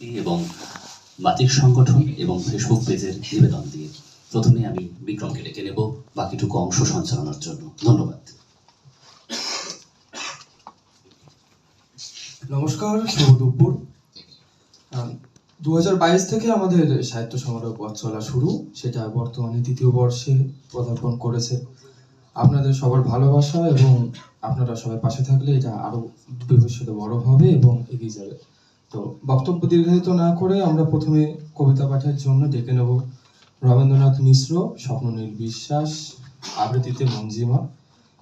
এবং বাতিক সংগঠন এবং ফেসবুক পেজের নিবেদন দিয়ে প্রথমে আমি বিক্রমকে ডেকে নেব, বাকিটুকু অংশ সঞ্চালনার জন্য। ধন্যবাদ। নমস্কার, শুভ দুপুর। দু হাজার বাইশ থেকে আমাদের সাহিত্য সমারোহ পথ চলা শুরু, সেটা বর্তমানে দ্বিতীয় বর্ষে পদার্পণ করেছে। আপনাদের সবার ভালোবাসা এবং আপনারা সবাই পাশে থাকলে এটা আরও ভবিষ্যতে বড় হবে এবং এগিয়ে যাবে। তো বক্তব্য দীর্ঘায়িত না করে আমরা প্রথমে কবিতা পাঠের জন্য ডেকে নেব রবীন্দ্রনাথ মিশ্র স্বপ্ননীল বিশ্বাস আবৃত্তিতে মঞ্জিমা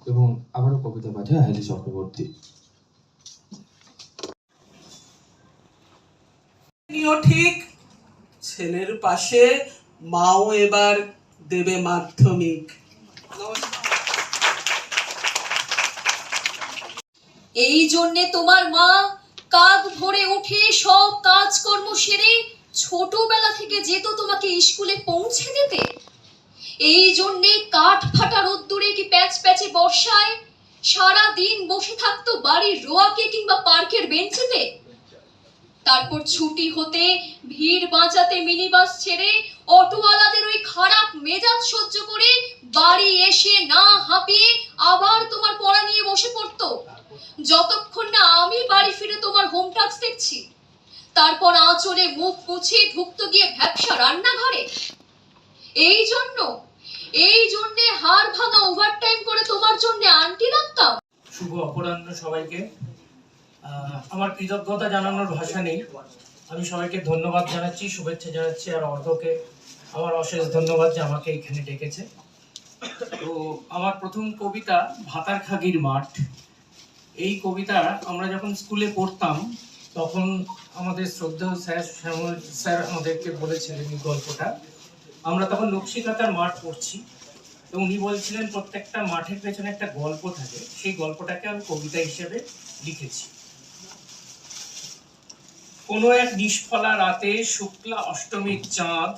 এবং আবারও কবিতা পাঠে আহেলি চক্রবর্তী। ঠিক ছেলের পাশে মাও এবার দেবে মাধ্যমিক। এই জন্যে তোমার মা কাক ভরে উঠে সব কাজকর্ম সেরে ছোটবেলা থেকে যেত তোমাকে স্কুলে পৌঁছে দিতে? এই জন্যে কাঠ ফাটা রোদ্দুরে কি প্যাচ প্যাচে বর্ষায় সারা দিন বসে থাকতো বাড়ির রোয়াকে কিংবা পার্কের বেঞ্চেতে? তারপর ছুটি হতে ভিড় বাঁচাতে মিনি বাস ছেড়ে অটোওয়ালাদের ওই খারাপ মেজাজ সহ্য করে বাড়ি এসে না হাঁপিয়ে আবার তোমার পড়া নিয়ে বসে পড়তো। যতক্ষণ না আমি বাড়ি ফিরে তোমার হোম টাস্ক দেখছি, তারপর আঁচলে মুখ মুছে ঢুকতো গিয়ে ভ্যাবসা রান্নাঘরে। এই জন্য, এই জন্যে হাড় ভাঙা ওভারটাইম করে তোমার জন্য আন্টি রাখতাম। শুভ অপরাহ্ন সবাইকে। আমার কৃতজ্ঞতা জানানোর ভাষা নেই। আমি সবাইকে ধন্যবাদ জানাচ্ছি, শুভেচ্ছা জানাচ্ছি, আর অর্ধকে আমার অশেষ ধন্যবাদ যে আমাকে এখানে ডেকেছে। তো আমার প্রথম কবিতা ভাতার খাগির মাঠ। এই কবিতা আমরা যখন স্কুলে পড়তাম, তখন আমাদের শ্রদ্ধেয় স্যার শ্যামল স্যার আমাদেরকে বলেছিলেন এই গল্পটা। আমরা তখন নকশিকাতার মাঠ পড়ছি তো উনি বলছিলেন, প্রত্যেকটা মাঠের পেছনে একটা গল্প থাকে। সেই গল্পটাকে আমি কবিতা হিসেবে লিখেছি। কোনো এক নিষ্ফলা রাতে শুক্লা অষ্টমীর চাঁদ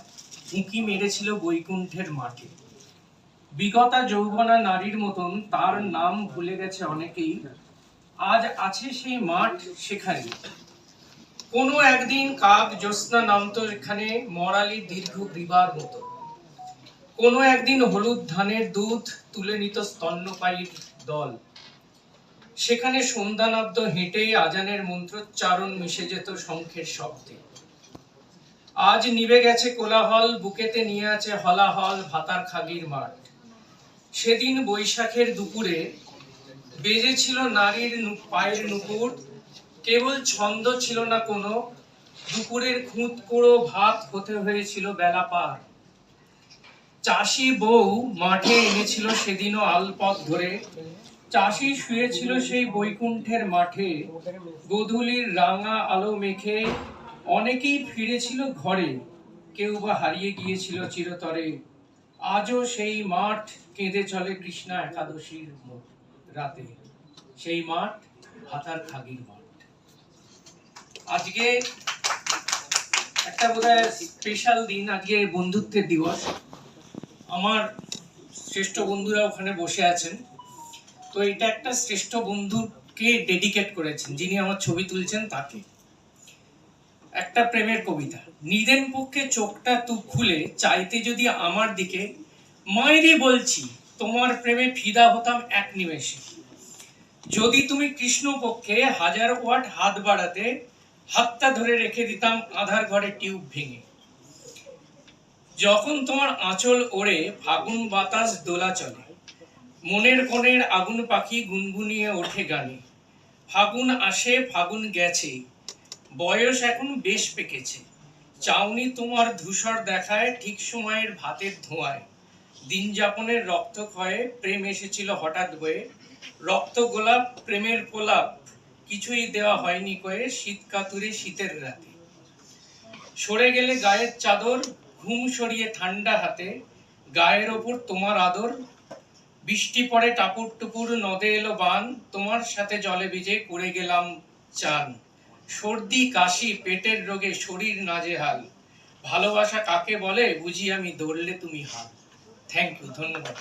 উঁকি মেরেছিল বৈকুণ্ঠের মাঠে। বিগতা যৌবনা নারীর মতন তার নাম ভুলে গেছে অনেকেই। আজ আছে সেই মাঠ সেখানে। কোনো একদিন কাক জ্যোৎস্না নামতো এখানে মরালি দীর্ঘ গ্রীবার মতো। কোনো একদিন হলুদ ধানের দুধ তুলে নিত স্তন্যপায়ীর দল। সেখানে সন্ধ্যানাব্দ হেঁটে আজানের মন্ত্রোচ্চারণ মিশে যেত শঙ্খের শব্দে। আজ নিভে গেছে কোলাহল, বুকেতে নিয়ে আছে হলাহল ভাতার খাগির মাঠ। সেদিন বৈশাখের দুপুরে বেজেছিল নারীর পায়ের নুপুর। কেবল ছন্দ ছিল না কোনো। দুপুরের খুঁত কুড়ো ভাত হতে হয়েছিল বেলা পার। চাষি বউ মাঠে এনেছিল সেদিনও আলপথ ধরে। চাষি শুয়েছিল সেই বৈকুণ্ঠের মাঠে। গোধূলির রাঙা আলো মেখে অনেকেই ফিরেছিল ঘরে। কেউ বা হারিয়ে গিয়েছিল চিরতরে। আজও সেই মাঠ কেঁদে চলে কৃষ্ণা একাদশীর ম- রাতে। সেই মাঠ ভাতার খাগির মাঠ। আজকে একটা বোধহয় স্পেশাল দিন, আজকে বন্ধুত্বের দিবস। আমার শ্রেষ্ঠ বন্ধুরা ওখানে বসে আছেন। তো এটা একটা শ্রেষ্ঠ বন্ধুকে ডেডিকেট করেছেন, যিনি আমার ছবি তুলছেন তাকে। একটা প্রেমের কবিতা, নিদেন পক্ষে চোখটা তু খুলে, চাইতে যদি আমার দিকে মায়েরই বলছি তোমার প্রেমে ফিদা হতাম এক নিমেষে। যদি তুমি কৃষ্ণ পক্ষে হাজার ওয়াট হাত বাড়াতে, হাতটা ধরে রেখে দিতাম আধার ঘরে টিউব ভেঙে। যখন তোমার আঁচল ওড়ে, ফাগুন বাতাস দোলা চলে। মনের কোণের আগুন পাখি গুনগুনিয়ে ওঠে গানে। ফাগুন আসে, ফাগুন গেছে। বয়স এখন বেশ পেকেছে। চাউনি তোমার ধূসর দেখায় ঠিক সময়ের ভাতের ধোঁয়ায়। দিন যাপনের রক্ত ক্ষয়ে প্রেম এসেছিল হঠাৎ বয়ে রক্ত গোলাপ, প্রেমের গোলাপ কিছুই দেওয়া হয়নি কয়ে শীত কাতুরে শীতের রাতে। সরে গেলে গায়ের চাদর, ঘুম সরিয়ে ঠান্ডা হাতে, গায়ের ওপর তোমার আদর। বৃষ্টি পড়ে টাপুর টুপুর, নদে এলো বান, তোমার সাথে জলে ভিজে করে গেলাম চান। সর্দি, কাশি, পেটের রোগে শরীর নাজেহাল। ভালোবাসা কাকে বলে বুঝি আমি দৌড়লে তুমি হাল। থ্যাংক ইউ ধন্যবাদ।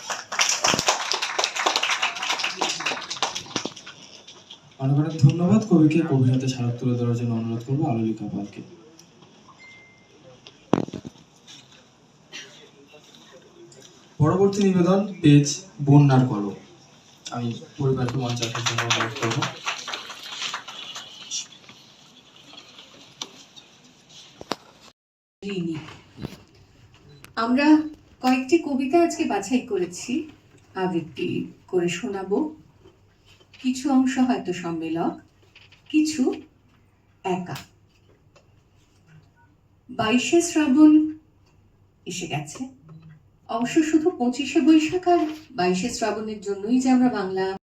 অনেক অনেক ধন্যবাদ কবিকে। কবিতাতে হাতে তুলে ধরার জন্য অনুরোধ করব আলোলি কাপালকে পরবর্তী নিবেদন পেজ বন্যার কল আমি পরিবারকে মঞ্চ আসার জন্য অনুরোধ করব। আমরা কয়েকটি কবিতা আজকে বাছাই করেছি। আবৃত্তি করে শোনাবো। কিছু অংশ হয়তো সম্মেলক, কিছু একা। বাইশে শ্রাবণ এসে গেছে। অবশ্য শুধু পঁচিশে বৈশাখ আর বাইশে শ্রাবণের জন্যই যে আমরা বাংলা